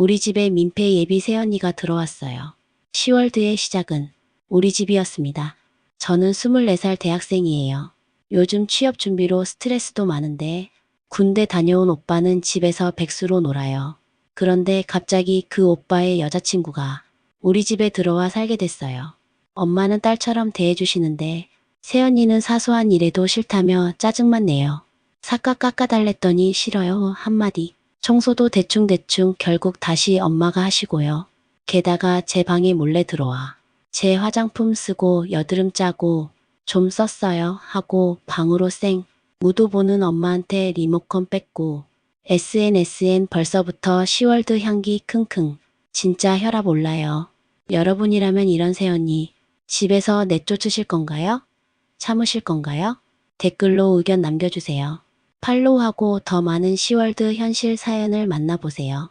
우리 집에 민폐 예비 새언니가 들어왔어요. 10월드의 시작은 우리 집이었습니다. 저는 24살 대학생이에요. 요즘 취업 준비로 스트레스도 많은데 군대 다녀온 오빠는 집에서 백수로 놀아요. 그런데 갑자기 그 오빠의 여자친구가 우리 집에 들어와 살게 됐어요. 엄마는 딸처럼 대해주시는데 새언니는 사소한 일에도 싫다며 짜증만 내요. 삭각 깎아달랬더니 싫어요 한마디. 청소도 대충대충 결국 다시 엄마가 하시고요. 게다가 제 방에 몰래 들어와. 제 화장품 쓰고 여드름 짜고 좀 썼어요 하고 방으로 쌩. 무도 보는 엄마한테 리모컨 뺏고 SNS엔 벌써부터 10월드 향기 킁킁. 진짜 혈압 올라요. 여러분이라면 이런 새언니 집에서 내쫓으실 건가요? 참으실 건가요? 댓글로 의견 남겨주세요. 팔로우하고 더 많은 10월드 현실 사연을 만나보세요.